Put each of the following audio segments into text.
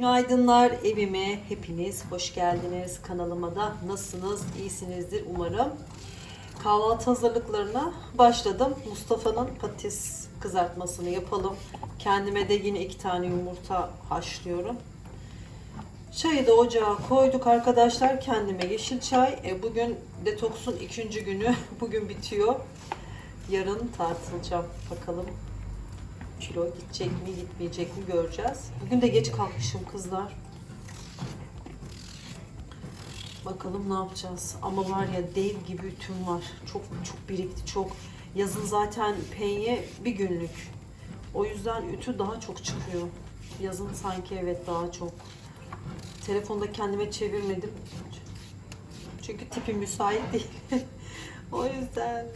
Günaydınlar evime hepiniz hoş geldiniz kanalıma da nasılsınız iyisinizdir umarım. Kahvaltı hazırlıklarına başladım. Mustafa'nın patates kızartmasını yapalım. Kendime de yine iki tane yumurta haşlıyorum. Çayı da ocağa koyduk arkadaşlar. Kendime yeşil çay. E, bugün detoksun ikinci günü. Bugün bitiyor. Yarın tartılacağım. Bakalım kilo gidecek mi gitmeyecek mi göreceğiz. Bugün de geç kalkmışım kızlar. Bakalım ne yapacağız. Ama var ya dev gibi ütüm var. Çok çok birikti çok. Yazın zaten penye bir günlük. O yüzden ütü daha çok çıkıyor. Yazın sanki evet daha çok. Telefonda kendime çevirmedim. Çünkü tipim müsait değil. o yüzden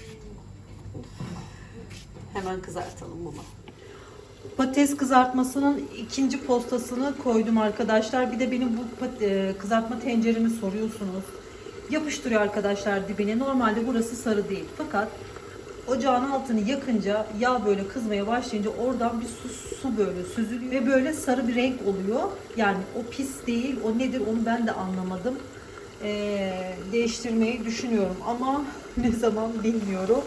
hemen kızartalım bunu. Patates kızartmasının ikinci postasını koydum arkadaşlar. Bir de benim bu e, kızartma tenceremi soruyorsunuz. Yapıştırıyor arkadaşlar dibine. Normalde burası sarı değil. Fakat ocağın altını yakınca yağ böyle kızmaya başlayınca oradan bir su, su böyle süzülüyor ve böyle sarı bir renk oluyor. Yani o pis değil, o nedir onu ben de anlamadım. Ee, değiştirmeyi düşünüyorum ama ne zaman bilmiyorum.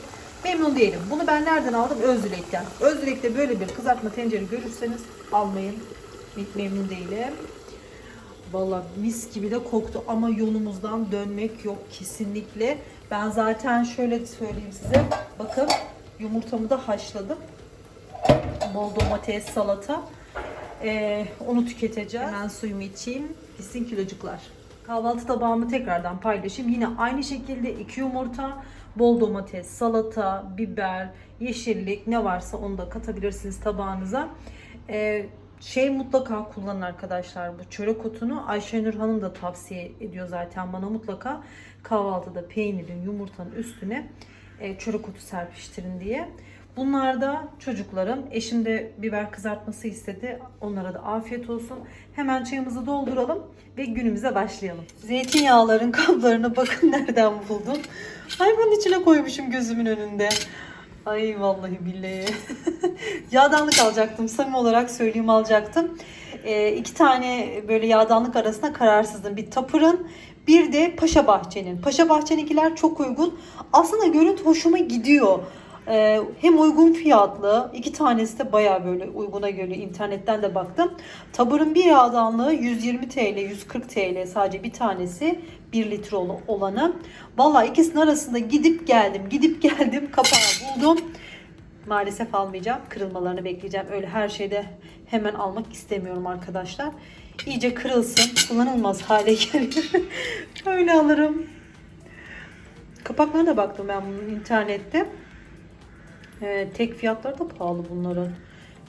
Memnun değilim. Bunu ben nereden aldım? Özdilek'ten. Özdilek'te böyle bir kızartma tencere görürseniz almayın. Memnun değilim. Valla mis gibi de koktu ama yolumuzdan dönmek yok kesinlikle. Ben zaten şöyle söyleyeyim size. Bakın yumurtamı da haşladım. Bol domates, salata. Ee, onu tüketeceğim. Hemen suyumu içeyim. Gitsin kilocuklar. Kahvaltı tabağımı tekrardan paylaşayım. Yine aynı şekilde iki yumurta, bol domates, salata, biber, yeşillik ne varsa onu da katabilirsiniz tabağınıza. Ee, şey mutlaka kullanın arkadaşlar bu çörek otunu. Ayşenur Hanım da tavsiye ediyor zaten bana mutlaka kahvaltıda peynirin yumurtanın üstüne e, çörek otu serpiştirin diye. Bunlar da çocuklarım. Eşim de biber kızartması istedi. Onlara da afiyet olsun. Hemen çayımızı dolduralım ve günümüze başlayalım. Zeytinyağların kaplarını bakın nereden buldum. Hayvanın içine koymuşum gözümün önünde. Ay vallahi billahi. yağdanlık alacaktım. Samimi olarak söyleyeyim alacaktım. Ee, iki tane böyle yağdanlık arasında kararsızdım. Bir Tapır'ın bir de Paşa Bahçe'nin. Paşa Bahçe'ninkiler çok uygun. Aslında görüntü hoşuma gidiyor. Ee, hem uygun fiyatlı, iki tanesi de baya böyle uyguna göre internetten de baktım. Tabur'un bir yağdanlığı 120 TL, 140 TL sadece bir tanesi 1 litre ol- olanı. Valla ikisinin arasında gidip geldim, gidip geldim kapağı buldum. Maalesef almayacağım. Kırılmalarını bekleyeceğim. Öyle her şeyde hemen almak istemiyorum arkadaşlar. İyice kırılsın, kullanılmaz hale gelir. Öyle alırım. Kapaklarına da baktım ben bunun internette. Ee, tek fiyatları da pahalı bunların.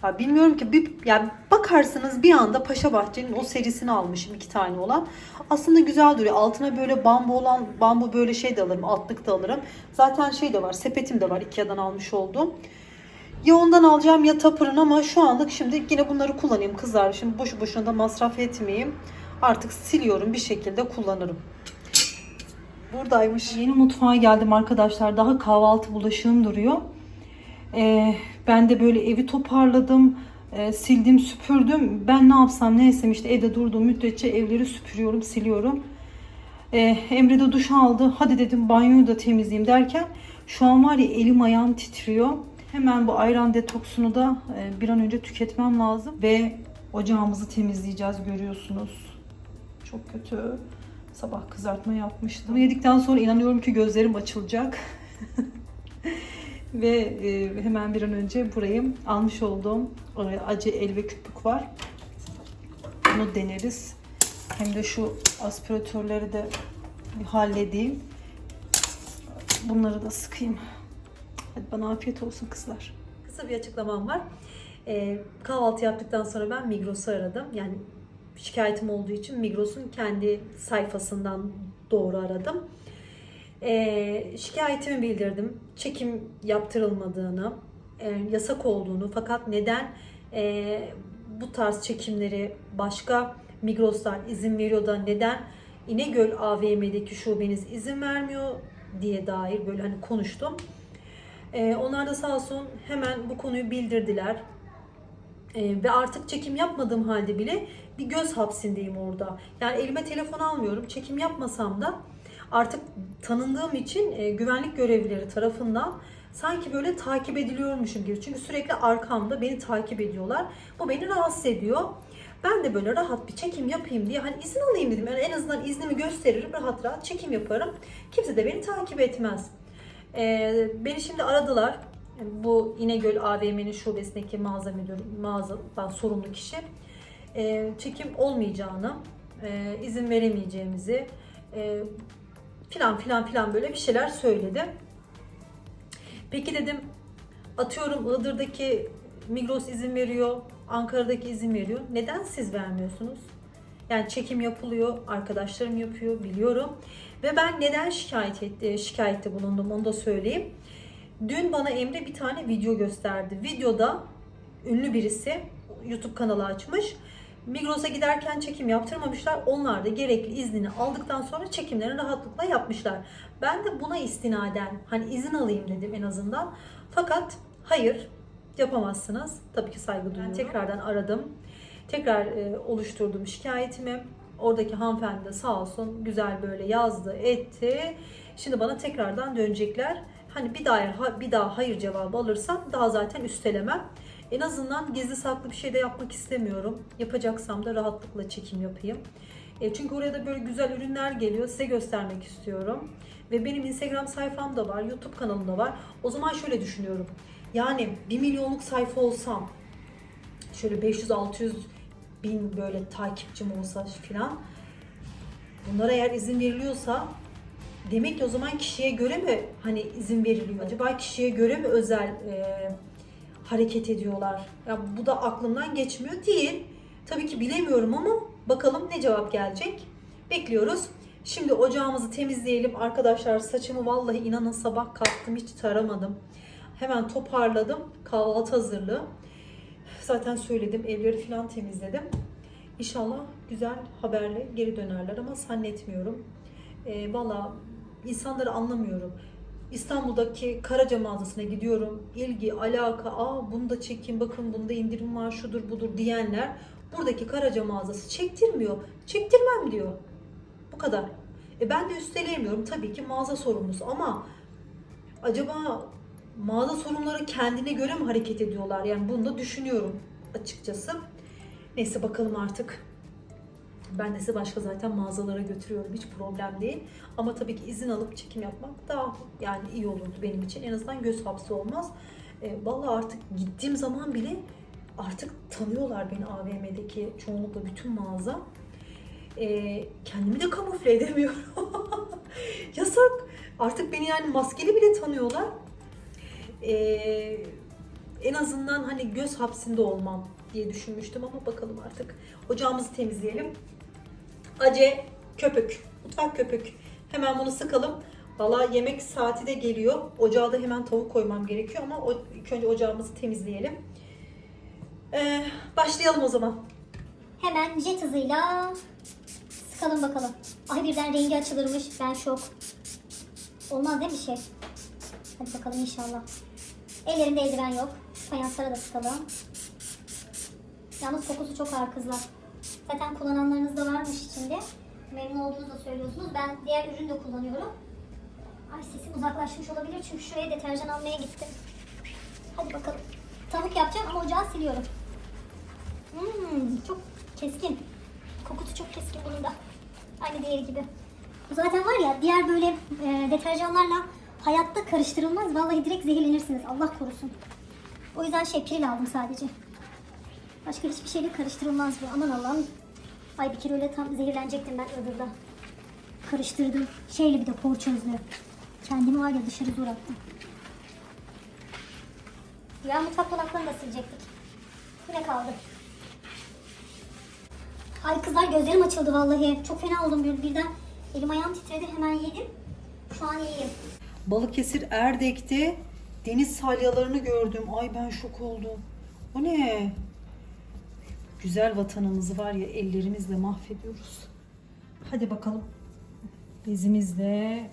Ya bilmiyorum ki bir yani bakarsınız bir anda Paşa Bahçe'nin o serisini almışım iki tane olan. Aslında güzel duruyor. Altına böyle bambu olan bambu böyle şey de alırım. Altlık da alırım. Zaten şey de var. Sepetim de var. Ikea'dan almış olduğum. Ya ondan alacağım ya tapırın ama şu anlık şimdi yine bunları kullanayım kızlar. Şimdi boşu boşuna da masraf etmeyeyim. Artık siliyorum bir şekilde kullanırım. Buradaymış. Yeni mutfağa geldim arkadaşlar. Daha kahvaltı bulaşığım duruyor. Ee, ben de böyle evi toparladım. Ee, sildim, süpürdüm. Ben ne yapsam ne işte evde durduğum müddetçe evleri süpürüyorum, siliyorum. Ee, Emre de duş aldı. Hadi dedim banyoyu da temizleyeyim derken şu an var ya elim ayağım titriyor. Hemen bu ayran detoksunu da e, bir an önce tüketmem lazım. Ve ocağımızı temizleyeceğiz görüyorsunuz. Çok kötü. Sabah kızartma yapmıştım. Yedikten sonra inanıyorum ki gözlerim açılacak. Ve e, hemen bir an önce burayı almış olduğum e, acı el ve köpük var. Bunu deneriz. Hem de şu aspiratörleri de halledeyim. Bunları da sıkayım. Hadi bana afiyet olsun kızlar. Kısa bir açıklamam var. Ee, kahvaltı yaptıktan sonra ben Migros'u aradım. Yani şikayetim olduğu için Migros'un kendi sayfasından doğru aradım. Ee, şikayetimi bildirdim. Çekim yaptırılmadığını, e, yasak olduğunu fakat neden e, bu tarz çekimleri başka Migros'lar izin veriyor da neden İnegöl AVM'deki şubeniz izin vermiyor diye dair böyle hani konuştum. Ee, onlar da sağ olsun hemen bu konuyu bildirdiler. Ee, ve artık çekim yapmadığım halde bile bir göz hapsindeyim orada. Yani elime telefon almıyorum. Çekim yapmasam da artık tanındığım için e, güvenlik görevlileri tarafından sanki böyle takip ediliyormuşum gibi. Çünkü sürekli arkamda beni takip ediyorlar. Bu beni rahatsız ediyor. Ben de böyle rahat bir çekim yapayım diye hani izin alayım dedim. Yani en azından iznimi gösteririm. Rahat rahat çekim yaparım. Kimse de beni takip etmez. Ee, beni şimdi aradılar. Bu İnegöl AVM'nin şubesindeki mağaza müdürü, mağazadan sorumlu kişi e, çekim olmayacağını, e, izin veremeyeceğimizi e, filan filan filan böyle bir şeyler söyledi. Peki dedim atıyorum Iğdır'daki Migros izin veriyor, Ankara'daki izin veriyor. Neden siz vermiyorsunuz? Yani çekim yapılıyor, arkadaşlarım yapıyor biliyorum. Ve ben neden şikayet etti, şikayette bulundum onu da söyleyeyim. Dün bana Emre bir tane video gösterdi. Videoda ünlü birisi YouTube kanalı açmış. Migros'a giderken çekim yaptırmamışlar. Onlar da gerekli iznini aldıktan sonra çekimlerini rahatlıkla yapmışlar. Ben de buna istinaden hani izin alayım dedim en azından. Fakat hayır yapamazsınız. Tabii ki saygı duyuyorum. Ben tekrardan aradım. Tekrar e, oluşturdum şikayetimi. Oradaki hanımefendi de sağ olsun güzel böyle yazdı, etti. Şimdi bana tekrardan dönecekler. Hani bir daha bir daha hayır cevabı alırsam daha zaten üstelemem. En azından gizli saklı bir şey de yapmak istemiyorum. Yapacaksam da rahatlıkla çekim yapayım. E, çünkü oraya da böyle güzel ürünler geliyor. Size göstermek istiyorum. Ve benim Instagram sayfam da var, YouTube kanalım da var. O zaman şöyle düşünüyorum. Yani 1 milyonluk sayfa olsam, şöyle 500-600 bin böyle takipçim olsa filan. Bunlara eğer izin veriliyorsa demek ki o zaman kişiye göre mi hani izin veriliyor? Acaba kişiye göre mi özel e, hareket ediyorlar? Ya bu da aklımdan geçmiyor değil. Tabii ki bilemiyorum ama bakalım ne cevap gelecek. Bekliyoruz. Şimdi ocağımızı temizleyelim. Arkadaşlar saçımı vallahi inanın sabah kalktım hiç taramadım. Hemen toparladım. Kahvaltı hazırlığı. Zaten söyledim evleri falan temizledim. İnşallah güzel haberle geri dönerler ama zannetmiyorum. E, Valla insanları anlamıyorum. İstanbul'daki Karaca mağazasına gidiyorum. İlgi, alaka, aa bunu da çekin bakın bunda indirim var şudur budur diyenler buradaki Karaca mağazası çektirmiyor. Çektirmem diyor. Bu kadar. E ben de üsteleyemiyorum. Tabii ki mağaza sorumlusu ama acaba mağaza sorumluları kendine göre mi hareket ediyorlar? Yani bunu da düşünüyorum açıkçası. Neyse bakalım artık. Ben de size başka zaten mağazalara götürüyorum. Hiç problem değil. Ama tabii ki izin alıp çekim yapmak daha yani iyi olurdu benim için. En azından göz hapsi olmaz. E, vallahi artık gittiğim zaman bile artık tanıyorlar beni AVM'deki çoğunlukla bütün mağaza. E, kendimi de kamufle edemiyorum. Yasak. Artık beni yani maskeli bile tanıyorlar. E, en azından hani göz hapsinde olmam diye düşünmüştüm ama bakalım artık. Ocağımızı temizleyelim. Ace köpük, mutfak köpük. Hemen bunu sıkalım. Valla yemek saati de geliyor. Ocağa da hemen tavuk koymam gerekiyor ama o, ilk önce ocağımızı temizleyelim. Ee, başlayalım o zaman. Hemen jet hızıyla sıkalım bakalım. Ay birden rengi açılırmış. Ben şok. Olmaz değil mi şey? Hadi bakalım inşallah. Ellerinde eldiven yok. Fayanslara da sıkalım. Yalnız kokusu çok ağır kızlar. Zaten kullananlarınız da varmış içinde. Memnun olduğunuzu da söylüyorsunuz. Ben diğer ürünü de kullanıyorum. Ay sesim uzaklaşmış olabilir çünkü şuraya deterjan almaya gittim. Hadi bakalım. Tavuk yapacağım ama ocağı siliyorum. Hmm, çok keskin. Kokusu çok keskin bunun da. Aynı diğeri gibi. Zaten var ya diğer böyle e, deterjanlarla hayatta karıştırılmaz. Vallahi direkt zehirlenirsiniz. Allah korusun. O yüzden şey piril aldım sadece. Başka hiçbir şeyle karıştırılmaz bu. Aman Allah'ım. Ay bir kere öyle tam zehirlenecektim ben öbürde. Karıştırdım. Şeyli bir de porçözlü. Kendimi var ya dışarı zor attım. Ya mutfak dolaplarını da silecektik. Yine kaldı. Ay kızlar gözlerim açıldı vallahi. Çok fena oldum bir birden. Elim ayağım titredi hemen yedim. Şu an iyiyim. Balıkesir Erdek'te deniz salyalarını gördüm. Ay ben şok oldum. O ne? Güzel vatanımızı var ya ellerimizle mahvediyoruz. Hadi bakalım. Bezimizle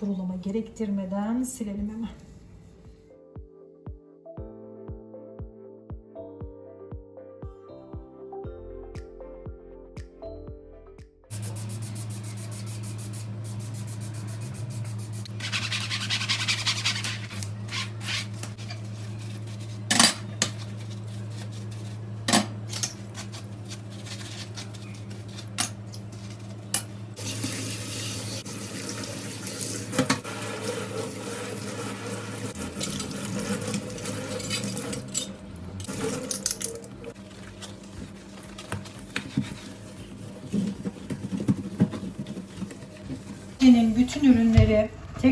kurulama gerektirmeden silelim hemen.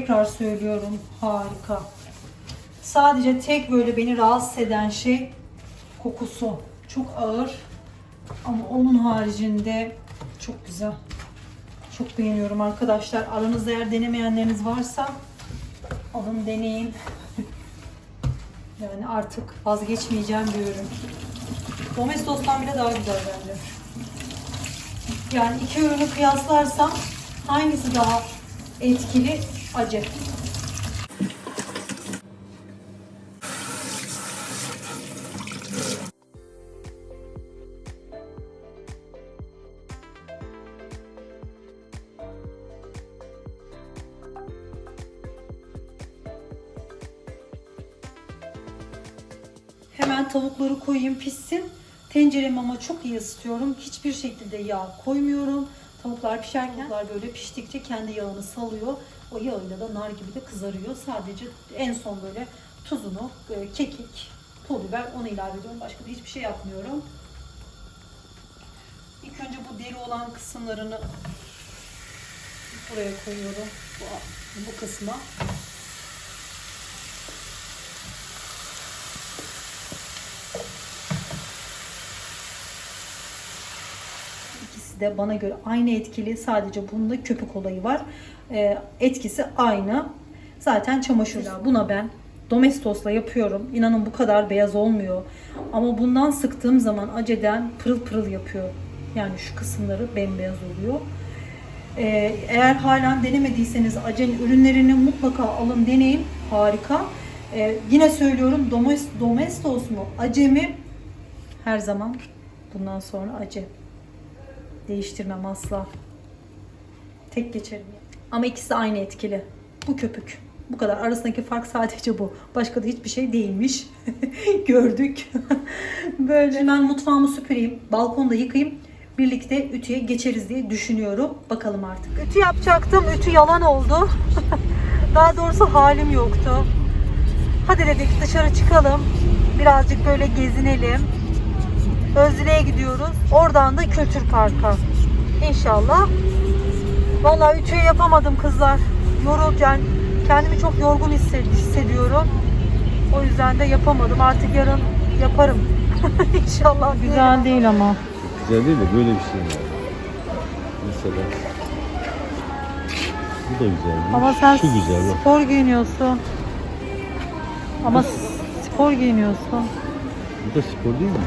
Tekrar söylüyorum harika. Sadece tek böyle beni rahatsız eden şey kokusu. Çok ağır ama onun haricinde çok güzel. Çok beğeniyorum arkadaşlar. Aranızda eğer denemeyenleriniz varsa alın deneyin. yani artık vazgeçmeyeceğim ürün. Domestos'tan bile daha güzel bence. Yani iki ürünü kıyaslarsam hangisi daha etkili? Acı. Hemen tavukları koyayım pişsin. Tenceremi ama çok iyi ısıtıyorum. Hiçbir şekilde yağ koymuyorum. Tavuklar pişerken tavuklar böyle piştikçe kendi yağını salıyor. O yağıyla da nar gibi de kızarıyor. Sadece en son böyle tuzunu, e, kekik, pul biber onu ilave ediyorum. Başka da hiçbir şey yapmıyorum. İlk önce bu deri olan kısımlarını buraya koyuyorum. Bu, bu kısma. İkisi de bana göre aynı etkili. Sadece bunda köpük olayı var. Ee, etkisi aynı. Zaten çamaşırla. Buna ben Domestos'la yapıyorum. İnanın bu kadar beyaz olmuyor. Ama bundan sıktığım zaman aceden pırıl pırıl yapıyor. Yani şu kısımları bembeyaz oluyor. Ee, eğer halen denemediyseniz Acen ürünlerini mutlaka alın deneyin. Harika. Ee, yine söylüyorum Domestos, Domestos mu Acemi her zaman bundan sonra Acem. Değiştirmem asla. Tek geçerim. Ama ikisi aynı etkili. Bu köpük. Bu kadar. Arasındaki fark sadece bu. Başka da hiçbir şey değilmiş. Gördük. Böyle. Şimdi ben mutfağımı süpüreyim. Balkonda yıkayayım. Birlikte ütüye geçeriz diye düşünüyorum. Bakalım artık. Ütü yapacaktım. Ütü yalan oldu. Daha doğrusu halim yoktu. Hadi dedik dışarı çıkalım. Birazcık böyle gezinelim. Özdile'ye gidiyoruz. Oradan da Kültür Park'a. İnşallah. Vallahi ütüyü yapamadım kızlar. Yorulken kendimi çok yorgun hissed- hissediyorum. O yüzden de yapamadım. Artık yarın yaparım. İnşallah. Güzel değil ama. Güzel değil de böyle bir şey var. Mesela. Bu da güzel. Ama sen Şu güzel bak. spor giyiniyorsun. Ama spor giyiniyorsun. Bu da spor değil mi?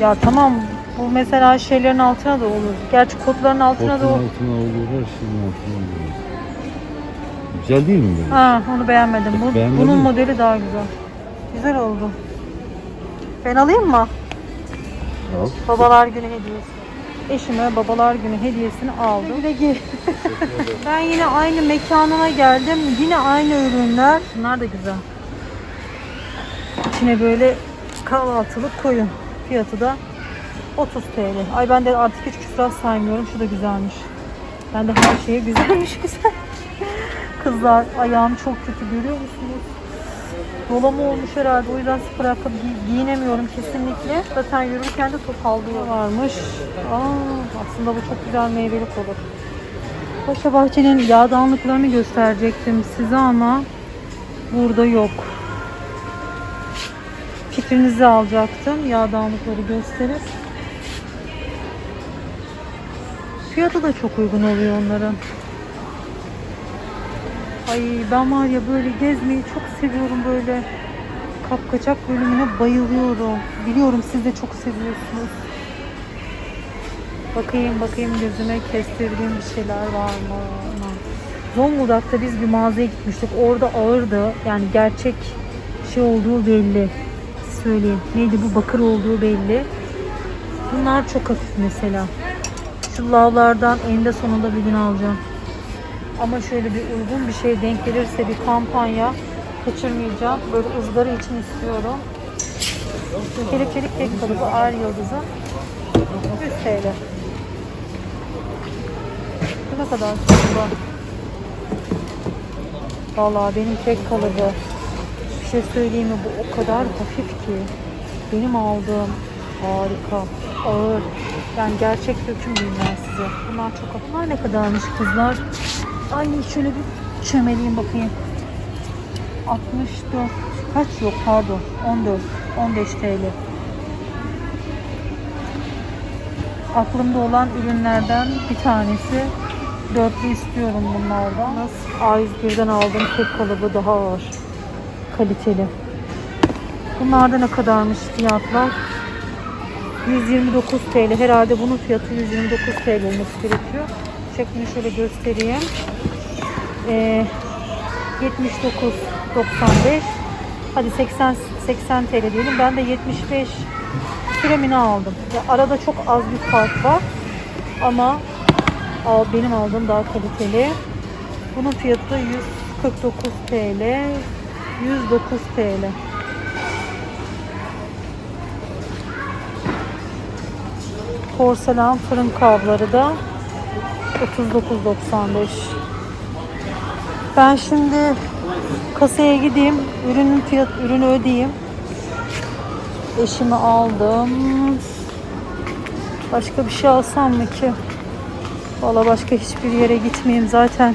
Ya tamam bu mesela şeylerin altına da olur. Gerçi kotların altına da olur. altına olur, her şeyin altına olur. Güzel değil mi böyle? Ha onu beğenmedim. Bu, Beğenmedin bunun mi? modeli daha güzel. Güzel oldu. Ben alayım mı? Al. Babalar günü hediyesi. Eşime babalar günü hediyesini aldım. Güle güle. ben yine aynı mekanına geldim. Yine aynı ürünler. Bunlar da güzel. İçine böyle kahvaltılık koyun. Fiyatı da 30 TL. Ay ben de artık hiç küsra saymıyorum. Şu da güzelmiş. Ben de her şeye güzelmiş güzel. Kızlar ayağım çok kötü görüyor musunuz? Dolama olmuş herhalde. O yüzden sıfır ayakkabı giy- giyinemiyorum kesinlikle. Zaten yürürken de topallıyor varmış. Aa, aslında bu çok güzel meyvelik olur. Paşa Bahçe'nin yağdanlıklarını gösterecektim size ama burada yok. Fikrinizi alacaktım. Yağdanlıkları gösterip. Fiyatı da çok uygun oluyor onların. Ay ben var ya böyle gezmeyi çok seviyorum böyle. Kapkaçak bölümüne bayılıyorum. Biliyorum siz de çok seviyorsunuz. Bakayım bakayım gözüme kestirdiğim bir şeyler var mı? Zonguldak'ta biz bir mağazaya gitmiştik. Orada ağırdı. Yani gerçek şey olduğu belli. Söyleyeyim. Neydi bu bakır olduğu belli. Bunlar çok hafif mesela. Şu lavlardan eninde sonunda bir gün alacağım. Ama şöyle bir uygun bir şey denk gelirse bir kampanya kaçırmayacağım. Böyle ızgara için istiyorum. Çelik çelik tek kalıbı ağır yıldızı 100 TL. Bu ne kadar? Vallahi benim tek kalıbı. Şey söyleyeyim mi? Bu o kadar hafif ki. Benim aldığım harika, ağır. Yani gerçek döküm ben size. Bunlar çok hafif. Ne kadarmış kızlar? Ay şöyle bir çömeleyim bakayım. 64 kaç yok pardon 14 15 TL. Aklımda olan ürünlerden bir tanesi. Dörtlü istiyorum bunlardan. A101'den aldığım tek kalıbı daha ağır. Kaliteli. Bunlarda ne kadarmış fiyatlar? 129 TL. Herhalde bunun fiyatı 129 TL olması gerekiyor. Şeklini şöyle göstereyim. Ee, 79.95 Hadi 80 80 TL diyelim. Ben de 75 kremini aldım. Ya arada çok az bir fark var. Ama al, benim aldığım daha kaliteli. Bunun fiyatı 149 TL. 109 TL. Porselen fırın kabları da 39.95. Ben şimdi kasaya gideyim, ürünün fiyat ürünü ödeyeyim. Eşimi aldım. Başka bir şey alsam mı ki? Valla başka hiçbir yere gitmeyeyim zaten.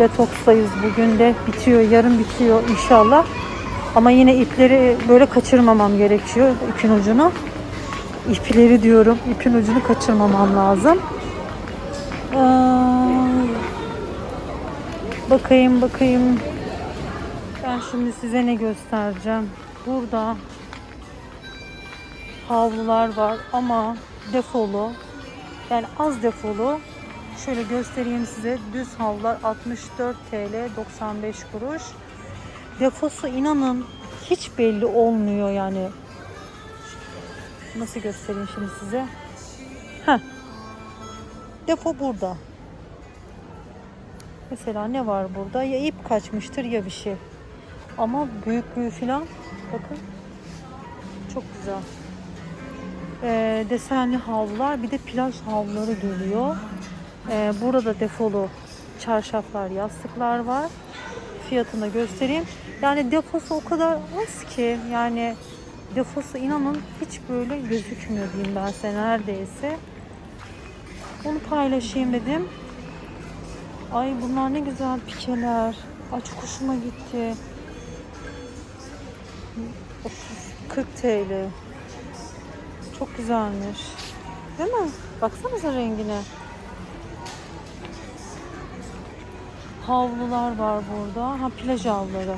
Detokstayız bugün de. Bitiyor, yarın bitiyor inşallah. Ama yine ipleri böyle kaçırmamam gerekiyor ipin ucunu. İpleri diyorum. ipin ucunu kaçırmamam lazım. Ee, bakayım bakayım. Ben şimdi size ne göstereceğim. Burada havlular var ama defolu. Yani az defolu. Şöyle göstereyim size. Düz havlular 64 TL 95 kuruş. Defosu inanın hiç belli olmuyor yani. Nasıl göstereyim şimdi size? Heh. Defo burada. Mesela ne var burada? Ya ip kaçmıştır ya bir şey. Ama büyüklüğü falan bakın çok güzel. Ee, desenli havlular bir de plaj havluları geliyor. Ee, burada defolu çarşaflar, yastıklar var. Fiyatını göstereyim. Yani defosu o kadar az ki yani defosu inanın hiç böyle gözükmüyor diyeyim ben size neredeyse. Onu paylaşayım dedim. Ay bunlar ne güzel pikeler. Ay çok hoşuma gitti. Of, 40 TL. Çok güzelmiş. Değil mi? Baksanıza rengine. Havlular var burada. Ha plaj havluları.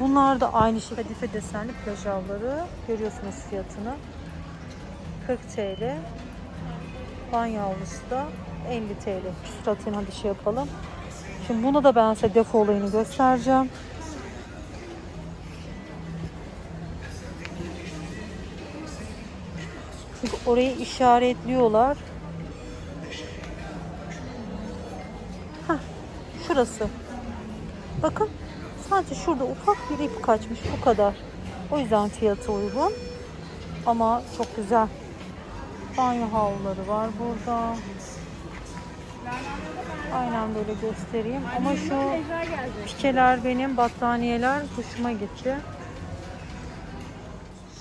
Bunlar da aynı şey. Kadife desenli plaj havluları. Görüyorsunuz fiyatını. 40 TL. Banyo havlusu da 50 TL. Küsuratını hadi şey yapalım. Şimdi bunu da ben size defo olayını göstereceğim. Çünkü orayı işaretliyorlar. Şurası. Bakın sadece şurada ufak bir ip kaçmış bu kadar. O yüzden fiyatı uygun. Ama çok güzel. Banyo havluları var burada. Aynen böyle göstereyim. Ama şu pikeler benim, battaniyeler hoşuma gitti.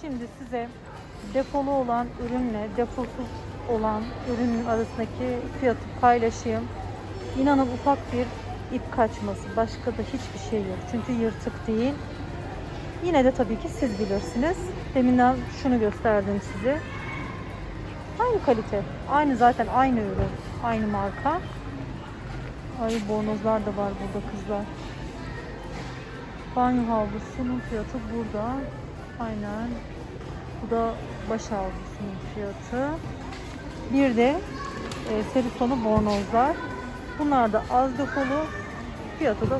Şimdi size defolu olan ürünle defolsuz olan ürünün arasındaki fiyatı paylaşayım. İnanın ufak bir ip kaçması. Başka da hiçbir şey yok. Çünkü yırtık değil. Yine de tabii ki siz bilirsiniz. Deminden şunu gösterdim size. Aynı kalite. Aynı zaten aynı ürün. Aynı marka. Ay bornozlar da var burada kızlar. Banyo havlusunun fiyatı burada. Aynen. Bu da baş havlusunun fiyatı. Bir de e, seritonu bornozlar. Bunlar da az defolu. Fiyatı da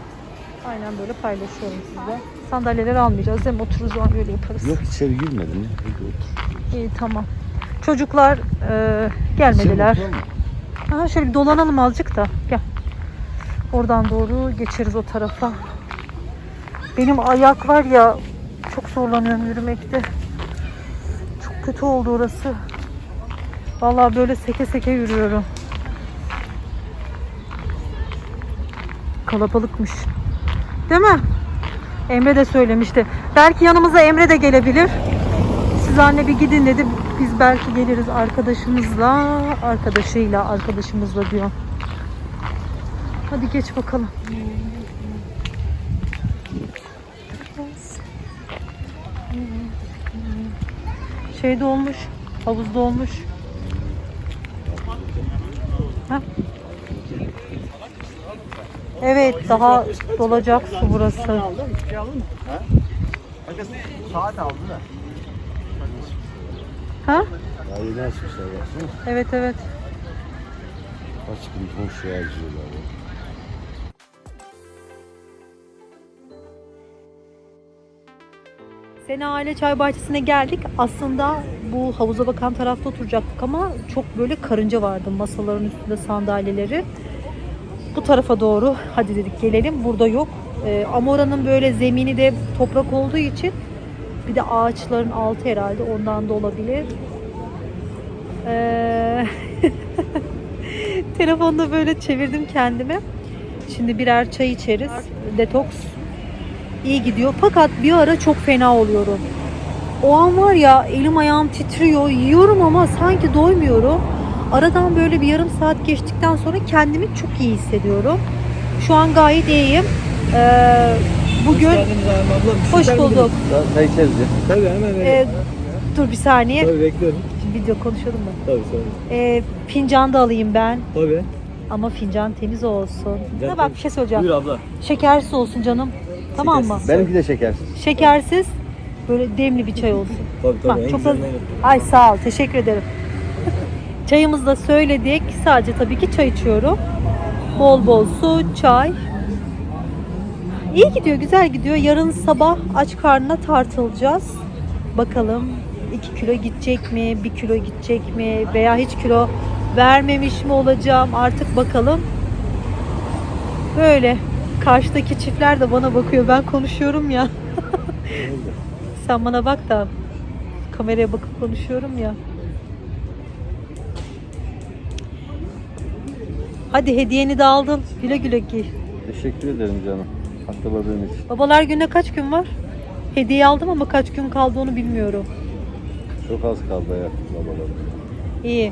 aynen böyle paylaşıyorum size. Sandalyeleri almayacağız değil mi? Otururuz o an böyle yaparız. Yok içeri girmedim ya. Hadi otur. İyi tamam. Çocuklar e, gelmediler. Sen oturalım. Aha, şöyle bir dolanalım azıcık da. Gel. Oradan doğru geçeriz o tarafa. Benim ayak var ya çok zorlanıyorum yürümekte. Çok kötü oldu orası. Vallahi böyle seke seke yürüyorum. Kalabalıkmış. Değil mi? Emre de söylemişti. Belki yanımıza Emre de gelebilir. Siz anne bir gidin dedi. Biz belki geliriz arkadaşımızla, arkadaşıyla, arkadaşımızla diyor. Hadi geç bakalım. Şeyde olmuş. Havuzda olmuş. Ha? Evet daha dolacak su burası. Saat aldı da. Ha? Daha yeni açmışlar baksana. Evet evet. Kaç bin ton su harcıyorlar ya. Sena Aile Çay Bahçesi'ne geldik. Aslında bu havuza bakan tarafta oturacaktık ama çok böyle karınca vardı masaların üstünde sandalyeleri. Bu tarafa doğru hadi dedik gelelim. Burada yok. Ee, ama oranın böyle zemini de toprak olduğu için bir de ağaçların altı herhalde ondan da olabilir. Ee, telefonda böyle çevirdim kendimi. Şimdi birer çay içeriz. Detoks iyi gidiyor. Fakat bir ara çok fena oluyorum. O an var ya elim ayağım titriyor. Yiyorum ama sanki doymuyorum. Aradan böyle bir yarım saat geçtikten sonra kendimi çok iyi hissediyorum. Şu an gayet iyiyim. Ee, bugün hoş bulduk. Çay içeriz ya. Tabii hemen. Ee, dur bir saniye. Tabii bekliyorum. Video konuşalım mı? Tabii tabii. Ee, fincan da alayım ben. Tabii. Ama fincan temiz olsun. Fincan Ha bak bir şey söyleyeceğim. Buyur abla. Şekersiz olsun canım. Tamam mı? Benimki de şekersiz. Şekersiz böyle demli bir çay olsun. Tabii tabii. Bak çok yapıyorum. Ay sağ ol. Teşekkür ederim. Çayımızı da söyledik. Sadece tabii ki çay içiyorum. Bol bol su, çay. İyi gidiyor, güzel gidiyor. Yarın sabah aç karnına tartılacağız. Bakalım 2 kilo gidecek mi, 1 kilo gidecek mi veya hiç kilo vermemiş mi olacağım artık bakalım. Böyle. Karşıdaki çiftler de bana bakıyor. Ben konuşuyorum ya. Sen bana bak da kameraya bakıp konuşuyorum ya. Hadi hediyeni de aldın. Güle güle giy. Teşekkür ederim canım. Hatırladığın için. Babalar gününe kaç gün var? Hediye aldım ama kaç gün kaldı onu bilmiyorum. Çok az kaldı hayatım babalar. İyi.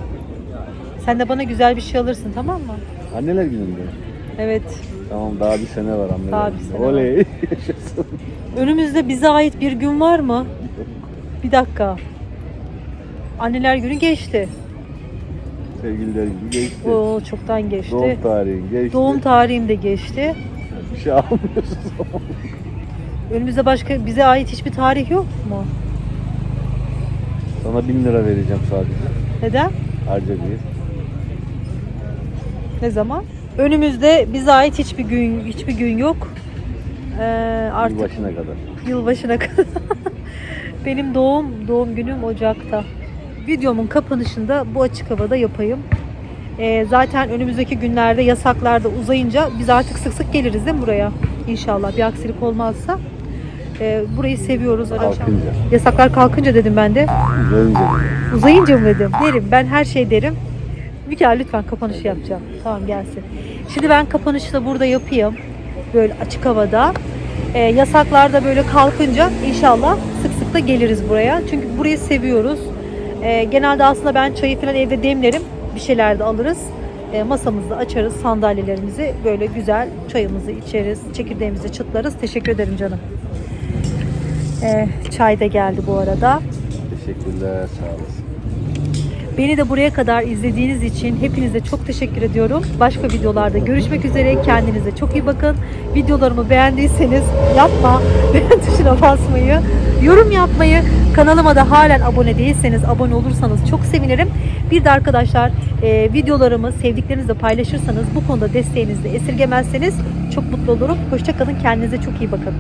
Sen de bana güzel bir şey alırsın tamam mı? Anneler gününde. Evet. Tamam daha bir sene var anneler Daha bir gününde. sene var. Oley. Yaşasın. Önümüzde bize ait bir gün var mı? Bir dakika. Anneler günü geçti. Sevgililer günü geçti. Oo çoktan geçti. Doğum tarihin geçti. Doğum tarihim de geçti. Bir şey almıyorsun zaman. Önümüzde başka bize ait hiçbir tarih yok mu? Sana bin lira vereceğim sadece. Neden? Harca diye. Ne zaman? Önümüzde bize ait hiçbir gün hiçbir gün yok. Ee, artık Yılbaşına kadar. yılbaşına kadar. Benim doğum doğum günüm Ocak'ta. Videomun kapanışında bu açık havada yapayım. Ee, zaten önümüzdeki günlerde yasaklarda uzayınca biz artık sık sık geliriz değil mi buraya? İnşallah bir aksilik olmazsa. Ee, burayı seviyoruz. Kalkınca. Yasaklar kalkınca dedim ben de. Üzerince. Uzayınca mı dedim? Derim. Ben her şey derim. Mikael lütfen kapanışı yapacağım. Tamam gelsin. Şimdi ben kapanışı da burada yapayım. Böyle açık havada. Ee, yasaklar da böyle kalkınca inşallah sık sık da geliriz buraya. Çünkü burayı seviyoruz. Ee, genelde aslında ben çayı falan evde demlerim. Bir şeyler de alırız. Ee, masamızda açarız sandalyelerimizi. Böyle güzel çayımızı içeriz. Çekirdeğimizi çıtlarız. Teşekkür ederim canım. Ee, çay da geldi bu arada. Teşekkürler. Sağ olasın. Beni de buraya kadar izlediğiniz için hepinize çok teşekkür ediyorum. Başka videolarda görüşmek üzere. Kendinize çok iyi bakın. Videolarımı beğendiyseniz yapma. Beğen tuşuna basmayı, yorum yapmayı, kanalıma da halen abone değilseniz abone olursanız çok sevinirim. Bir de arkadaşlar e, videolarımı sevdiklerinizle paylaşırsanız bu konuda desteğinizi de esirgemezseniz çok mutlu olurum. Hoşçakalın. Kendinize çok iyi bakın.